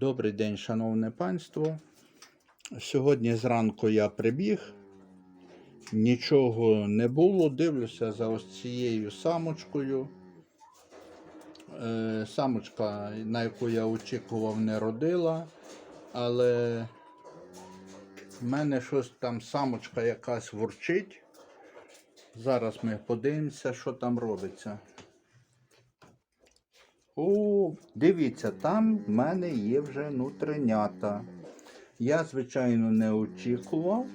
Добрий день, шановне панство. Сьогодні зранку я прибіг, нічого не було. Дивлюся за ось цією самочкою. Е, Самочка, на яку я очікував, не родила, але в мене щось там самочка якась ворчить. Зараз ми подивимося, що там робиться. О, дивіться, там в мене є вже нутринята. Я, звичайно, не очікував.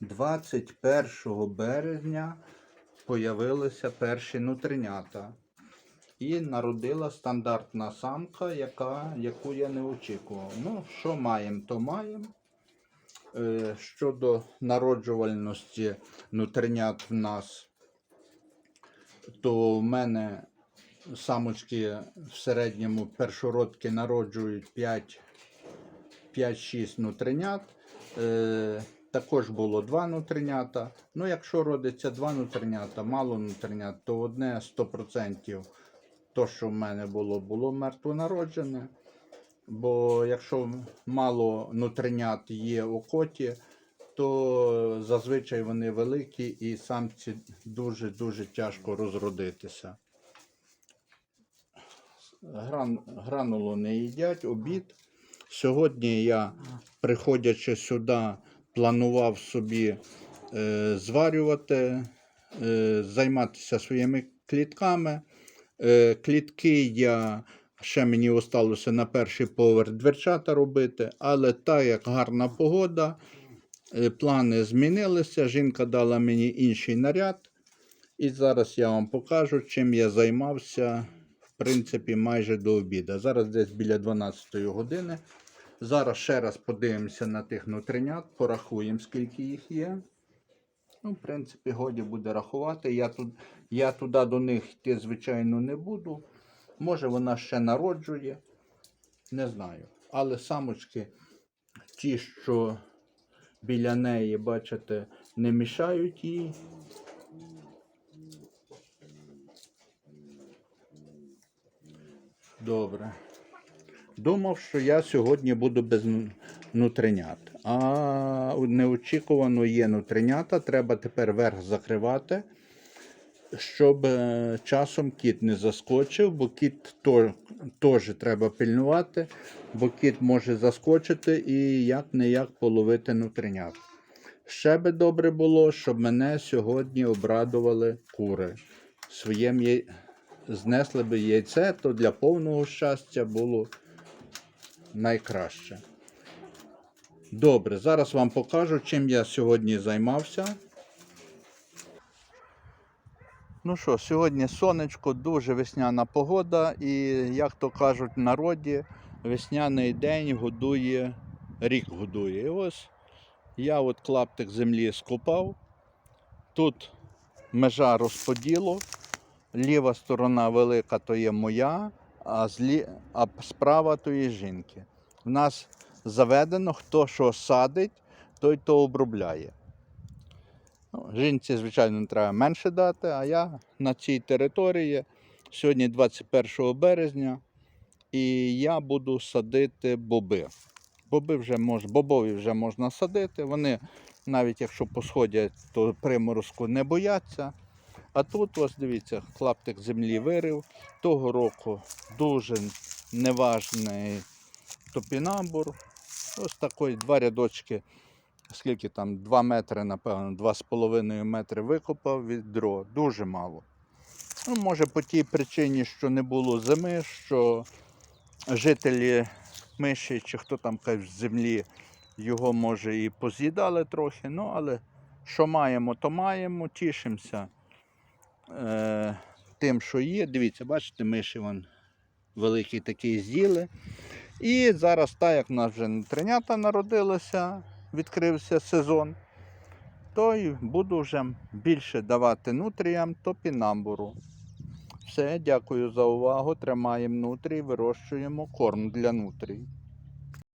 21 березня появилися перші нутринята. І народила стандартна самка, яка, яку я не очікував. Ну, що маємо, то маємо. Е, щодо народжувальності нутринят в нас, то в мене самочки в середньому першородки народжують 5 5-6 нутринят. Е, також було 2 нутринята. Ну, якщо родиться 2 нутринята, мало нутринят, то одне 100% то, що в мене було, було мертвонароджене. Бо якщо мало нутринят є у коті, то зазвичай вони великі і самці дуже-дуже тяжко розродитися. Гран, гранулу не їдять, обід. Сьогодні я, приходячи сюди, планував собі е, зварювати, е, займатися своїми клітками. Е, клітки я ще мені осталося на перший поверх дверчата робити, але так як гарна погода, е, плани змінилися. Жінка дала мені інший наряд. І зараз я вам покажу, чим я займався, принципі, майже до обіду. Зараз десь біля 12 години. Зараз ще раз подивимося на тих нутринят, порахуємо, скільки їх є. Ну, в принципі, годі буде рахувати. Я, тут, я туди до них йти, звичайно, не буду. Може, вона ще народжує. Не знаю. Але самочки, ті, що біля неї, бачите, не мішають їй. Добре. Думав, що я сьогодні буду без ну- нутринят. А неочікувано є нутринята. Треба тепер верх закривати, щоб е, часом кіт не заскочив, бо кіт теж треба пильнувати, бо кіт може заскочити і як не як половити нутринят. Ще би добре було, щоб мене сьогодні обрадували кури. Своїм яй... знесли би яйце, то для повного щастя було найкраще. Добре, зараз вам покажу, чим я сьогодні займався. Ну що, сьогодні сонечко, дуже весняна погода, і, як то кажуть в народі, весняний день годує, рік годує. І ось я от клаптик землі скопав. Тут межа розподілу. Ліва сторона велика то є моя, а, злі... а справа то є жінки. В нас заведено, хто що садить, той то обробляє. Ну, жінці, звичайно, треба менше дати, а я на цій території сьогодні 21 березня, і я буду садити боби. Боби вже мож... Бобові вже можна садити. Вони, навіть якщо посходять, то приморозку не бояться. А тут, ось дивіться, клаптик землі вирив. Того року дуже неважний топінамбур. Ось такий два рядочки, скільки там, 2 метри, напевно, 2,5 метри викопав відро. Дуже мало. Ну, може, по тій причині, що не було зими, що жителі миші чи хто там в землі його може і поз'їдали трохи. Ну, але що маємо, то маємо, тішимося е, тим, що є. Дивіться, бачите, миші вон великий такий з'їли. І зараз, так як в нас вже тренята народилися, відкрився сезон, то й буду вже більше давати нутріям топінамбуру. Все, дякую за увагу. Тримаємо нутрій, вирощуємо корм для нутрій.